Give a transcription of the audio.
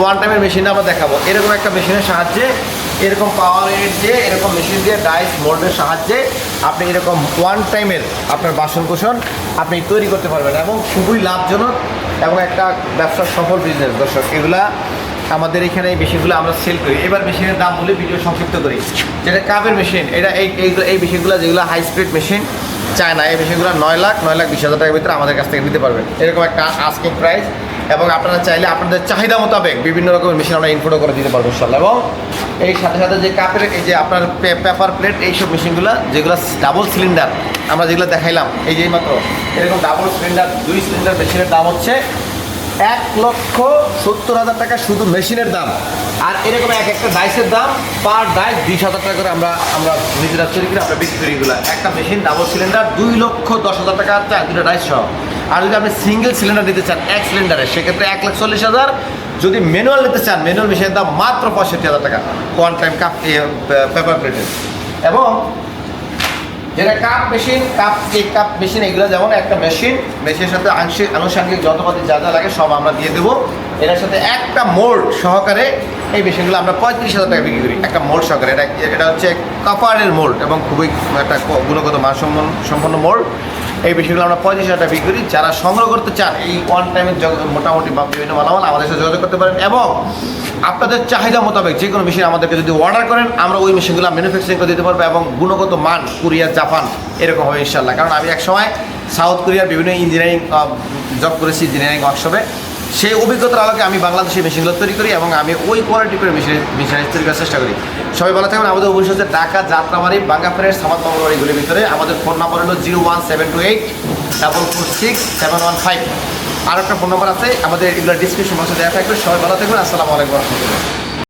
One টাইমের মেশিনটা আমরা দেখাবো। এরকম একটা মেশিনের সাহায্যে, এরকম পাওয়ার এর দিয়ে, এরকম মেশিন দিয়ে ডাইস মোল্ডের সাহায্যে আপনি এরকম ওয়ান টাইমের আপনার বাসন কোষণ আপনি তৈরি করতে পারবেন এবং খুবই লাভজনক এবং একটা ব্যবসার সফল বিজনেস দর্শক, এগুলা আমাদের এখানে এই মেশিনগুলো আমরা সেল করি। এবার মেশিনের দাম বলে ভিডিও সংক্ষিপ্ত করি। যেটা কাপের মেশিন এটা এই এই মেশিনগুলো যেগুলো হাই স্পিড মেশিন চায় না এই মেশিনগুলো নয় লাখ নয় লাখ বিশ হাজার টাকার ভিতরে আমাদের কাছ থেকে নিতে পারবেন। এরকম একটা আস্কিং প্রাইস এবং আপনারা চাইলে আপনাদের চাহিদা মোতাবেক বিভিন্ন রকমের মেশিন আমরা ইনফোটো করে দিতে পারব ইনশাল্লাহ এবং এই সাথে সাথে যে কাপের এই যে আপনার পেপার প্লেট এইসব মেশিনগুলো যেগুলো ডাবল সিলিন্ডার আমরা যেগুলো দেখাইলাম, এই যে মাত্র, এরকম ডাবল সিলিন্ডার দুই সিলিন্ডার মেশিনের দাম হচ্ছে এক লক্ষ সত্তর হাজার টাকা শুধু মেশিনের দাম। আর এরকম এক একটা ডাইসের দাম পার ডাইস বিশ হাজার টাকা করে আমরা আমরা নিজেরা তৈরি করে, আমরা বিক্রি করি এগুলো। একটা মেশিন ডাবল সিলিন্ডার দুই লক্ষ দশ হাজার টাকা দুটো ডাইস সহ। আর যদি আপনি সিঙ্গেল সিলিন্ডার নিতে চান, এক সিলিন্ডারে সেক্ষেত্রে এক লাখ চল্লিশ হাজার। যদি ম্যানুয়াল নিতে চান ম্যানুয়াল মেশিনের দাম মাত্র পঁয়ষট্টি হাজার টাকা। কোয়ান টাইম কাপ পেপার প্লেটের এবং যেটা cup machine cupcake cup machine এগুলো যেমন একটা মেশিন মেশিনের সাথে আংশিক, আনুষঙ্গিক যন্ত্রপাতি যা যা লাগে সব আমরা দিয়ে দেবো। এটার সাথে একটা মোল্ড সহকারে এই মেশিনগুলো আমরা পঁয়ত্রিশ হাজার টাকা বিক্রি করি। একটা মোল্ড সহকারে। এটা এটা হচ্ছে কাপারের মোল্ড এবং খুবই একটা গুণগত মানসম্পন্ন সম্পন্ন মোল্ড এই বিষয়গুলো আমরা পঁয়ত্রিশ হাজার টাকা বিক্রি করি। যারা সংগ্রহ করতে চান, এই ওয়ান টাইমের মোটামুটি বা বিভিন্ন মালামাল আমাদের সাথে যোগাযোগ করতে পারেন এবং আপনাদের চাহিদা মোতাবেক যে কোনো মেশিন আমাদেরকে যদি অর্ডার করেন, আমরা ওই মেশিনগুলো ম্যানুফ্যাকচারিং করে দিতে পারব এবং গুণগত মান কোরিয়া জাপান এরকম হবে ইনশাল্লাহ কারণ আমি এক সময় সাউথ কোরিয়ার বিভিন্ন ইঞ্জিনিয়ারিং জব করেছি ইঞ্জিনিয়ারিং ওয়ার্কশপে সেই অভিজ্ঞতার আলোকে আমি বাংলাদেশে মেশিনগুলো তৈরি করি এবং আমি ওই কোয়ালিটি করে মেশিন মেশিন তৈরি করার চেষ্টা করি। সবাই ভালো থাকবেন। আমাদের অবশ্যই হচ্ছে ঢাকা যাত্রাবাড়ি, বাঙ্গা ফ্রেন্ড সামাদ বাড়িগুলির ভিতরে। আমাদের ফোন নাম্বার হলো zero one seven two eight double four six seven one five আর একটা ফোন নাম্বার আছে, আমাদের এগুলো ডিসক্রিপশন বক্সে দেওয়া থাকবে। সবাই ভালো থাকবেন। আসসালামু আলাইকুম রহমতুল্লাহ।